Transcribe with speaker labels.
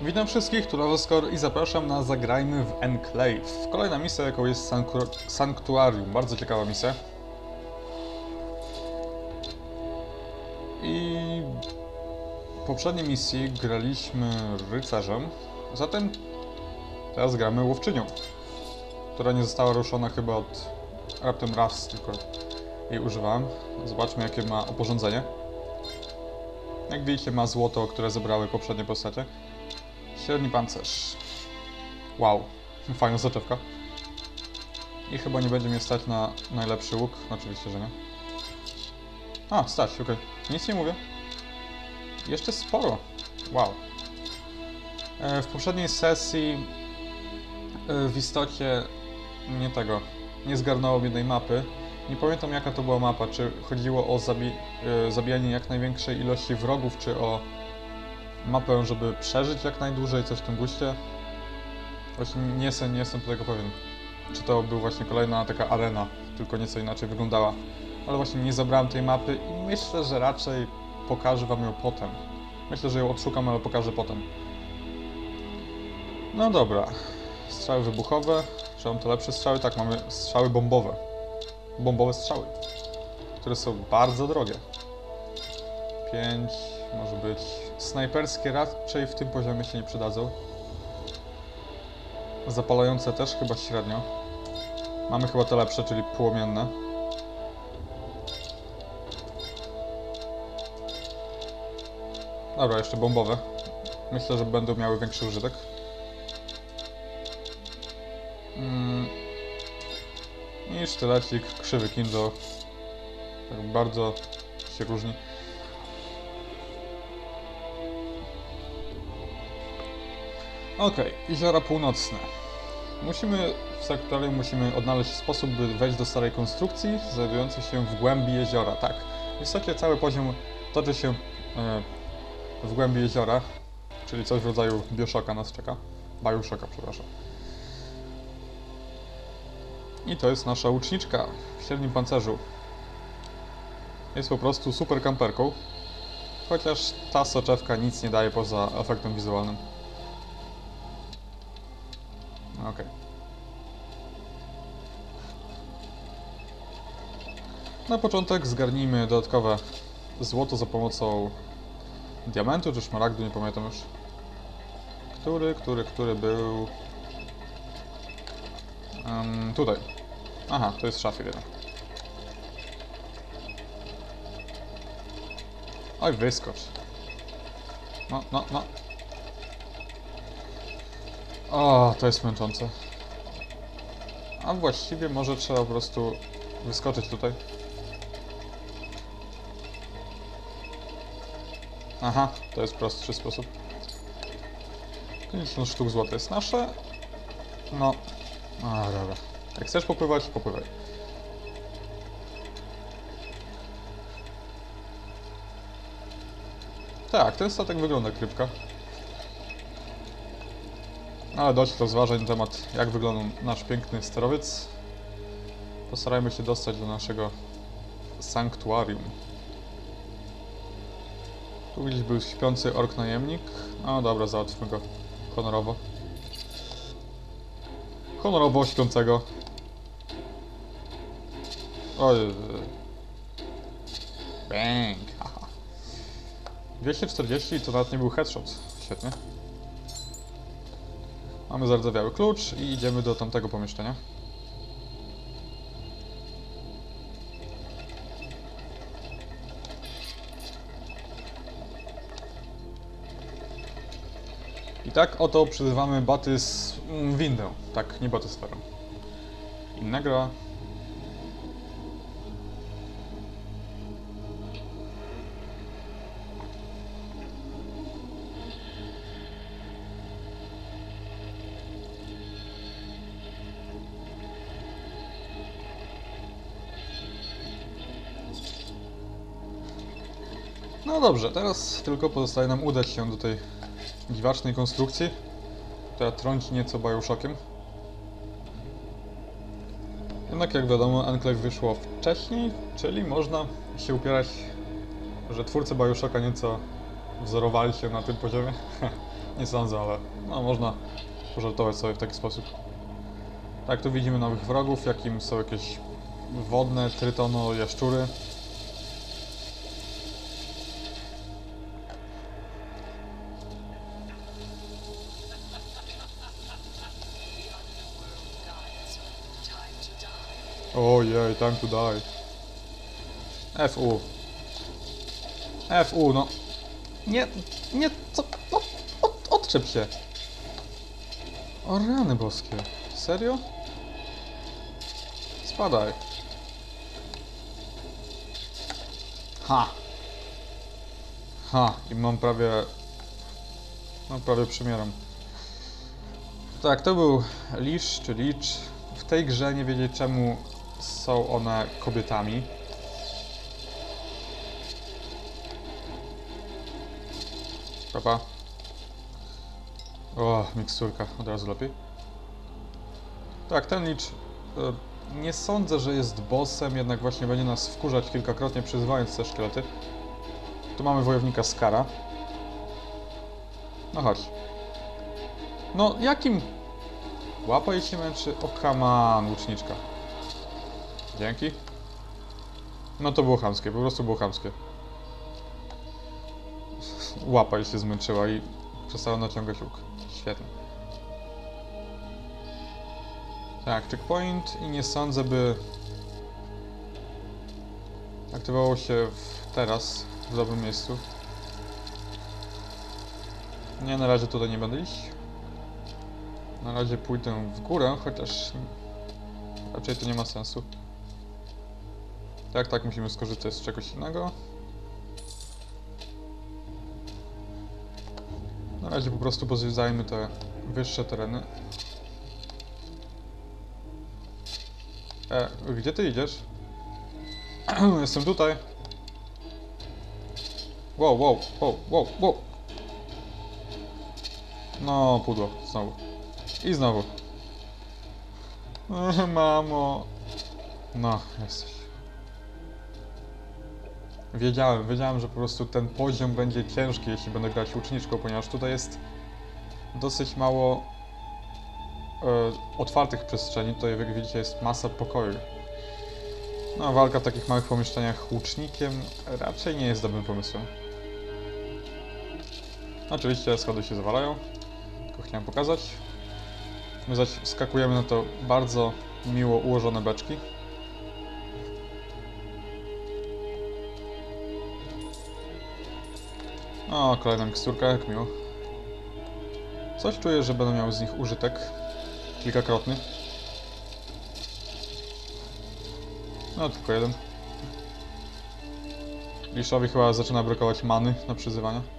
Speaker 1: Witam wszystkich, tu Lawoskor i zapraszam na Zagrajmy w Enclave. Kolejna misja, jaką jest Sanktu- Sanktuarium. Bardzo ciekawa misja. I w poprzedniej misji graliśmy rycerzem, zatem teraz gramy łowczynią, która nie została ruszona chyba od raptem raz, tylko jej używałem. Zobaczmy, jakie ma oporządzenie. Jak widzicie, ma złoto, które zebrały poprzednie postacie. Średni pancerz. Wow, fajna soczewka. I chyba nie będzie mnie stać na najlepszy łuk. Oczywiście, że nie. A, stać, okej. Nic nie mówię. Jeszcze sporo. Wow. E, w poprzedniej sesji e, w istocie nie tego. Nie zgarnąłem jednej mapy. Nie pamiętam jaka to była mapa. Czy chodziło o zabi e, zabijanie jak największej ilości wrogów, czy o mapę, żeby przeżyć jak najdłużej, coś w tym guście. Właśnie nie jestem, nie jestem tego pewien. Czy to był właśnie kolejna taka arena, tylko nieco inaczej wyglądała. Ale właśnie nie zabrałem tej mapy i myślę, że raczej pokażę wam ją potem. Myślę, że ją odszukam, ale pokażę potem. No dobra. Strzały wybuchowe. Czy mam to lepsze strzały? Tak, mamy strzały bombowe. Bombowe strzały. Które są bardzo drogie. 5, może być. Snajperskie raczej w tym poziomie się nie przydadzą. Zapalające też chyba średnio. Mamy chyba te lepsze, czyli płomienne. Dobra, jeszcze bombowe. Myślę, że będą miały większy użytek. Mm. I sztylecik, krzywy Kindle. Tak bardzo się różni. Okej, jeziora północne. Musimy, w sektorium musimy odnaleźć sposób, by wejść do starej konstrukcji znajdującej się w głębi jeziora. Tak, w cały poziom toczy się e, w głębi jeziora, czyli coś w rodzaju Bioshocka nas czeka. Bioshocka, przepraszam. I to jest nasza łuczniczka w średnim pancerzu. Jest po prostu super kamperką, chociaż ta soczewka nic nie daje poza efektem wizualnym. Okej. Na początek zgarnijmy dodatkowe złoto za pomocą diamentu czy szmaragdu, nie pamiętam już. Który, który, który był... Em, tutaj. Aha, to jest szafir jednak. Oj, wyskocz. No, no, no. O, to jest męczące. A właściwie może trzeba po prostu wyskoczyć tutaj. Aha, to jest prostszy sposób. 50 sztuk złota jest nasze. No. A, dobra. Jak chcesz popływać, popływaj. Tak, ten statek wygląda jak rybka. Ale dość rozważań na temat, jak wygląda nasz piękny sterowiec. Postarajmy się dostać do naszego sanktuarium. Tu gdzieś był śpiący ork najemnik. No dobra, załatwmy go honorowo. Honorowo śpiącego. Oj. Bang. Haha. 240 to nawet nie był headshot. Świetnie. Mamy zardzewiały klucz i idziemy do tamtego pomieszczenia. I tak oto przyzywamy batys... mm, windę. Tak, nie batysferę. Inna gra. No dobrze, teraz tylko pozostaje nam udać się do tej dziwacznej konstrukcji, która trąci nieco Bioshockiem. Jednak jak wiadomo, Enclave wyszło wcześniej, czyli można się upierać, że twórcy Bioshocka nieco wzorowali się na tym poziomie. Nie sądzę, ale no, można pożartować sobie w taki sposób. Tak, tu widzimy nowych wrogów, jakim są jakieś wodne trytono jaszczury. Ojej, time to die. FU. FU, no. Nie, nie, co? Od, od, odczep się. O rany boskie. Serio? Spadaj. Ha. Ha, i mam prawie... No prawie przymieram. Tak, to był Lisz czy. W tej grze nie wiedzieć czemu są one kobietami. Papa. O, miksturka, od razu lepiej. Tak, ten licz. e, Nie sądzę, że jest bossem, jednak właśnie będzie nas wkurzać kilkakrotnie, przyzywając te szkielety. Tu mamy wojownika Skara. No chodź. No, jakim... Łapa się męczy? O, come on, łuczniczka. Dzięki. No to było chamskie, po prostu było chamskie. Łapa jej się zmęczyła i przestała naciągać łuk. Świetnie. Tak, checkpoint i nie sądzę, by aktywował się w teraz, w dobrym miejscu. Nie, na razie tutaj nie będę iść. Na razie pójdę w górę, chociaż raczej to nie ma sensu. Tak, tak, musimy skorzystać z czegoś innego. Na razie po prostu pozwiedzajmy te wyższe tereny. E, gdzie ty idziesz? Jestem tutaj. Wow, wow, wow, wow, wow. No, pudło, znowu. I znowu. Mamo. No, jesteś. Wiedziałem, wiedziałem, że po prostu ten poziom będzie ciężki, jeśli będę grać łuczniczką, ponieważ tutaj jest dosyć mało e, otwartych przestrzeni. Tutaj, jak widzicie, jest masa pokoju. No, walka w takich małych pomieszczeniach łucznikiem raczej nie jest dobrym pomysłem. Oczywiście schody się zawalają, tylko chciałem pokazać. My zaś skakujemy na to bardzo miło ułożone beczki. O, kolejna miksturka, jak miło. Coś czuję, że będę miał z nich użytek. Kilkakrotny. No, tylko jeden. Liszowi chyba zaczyna brakować many na przyzywania.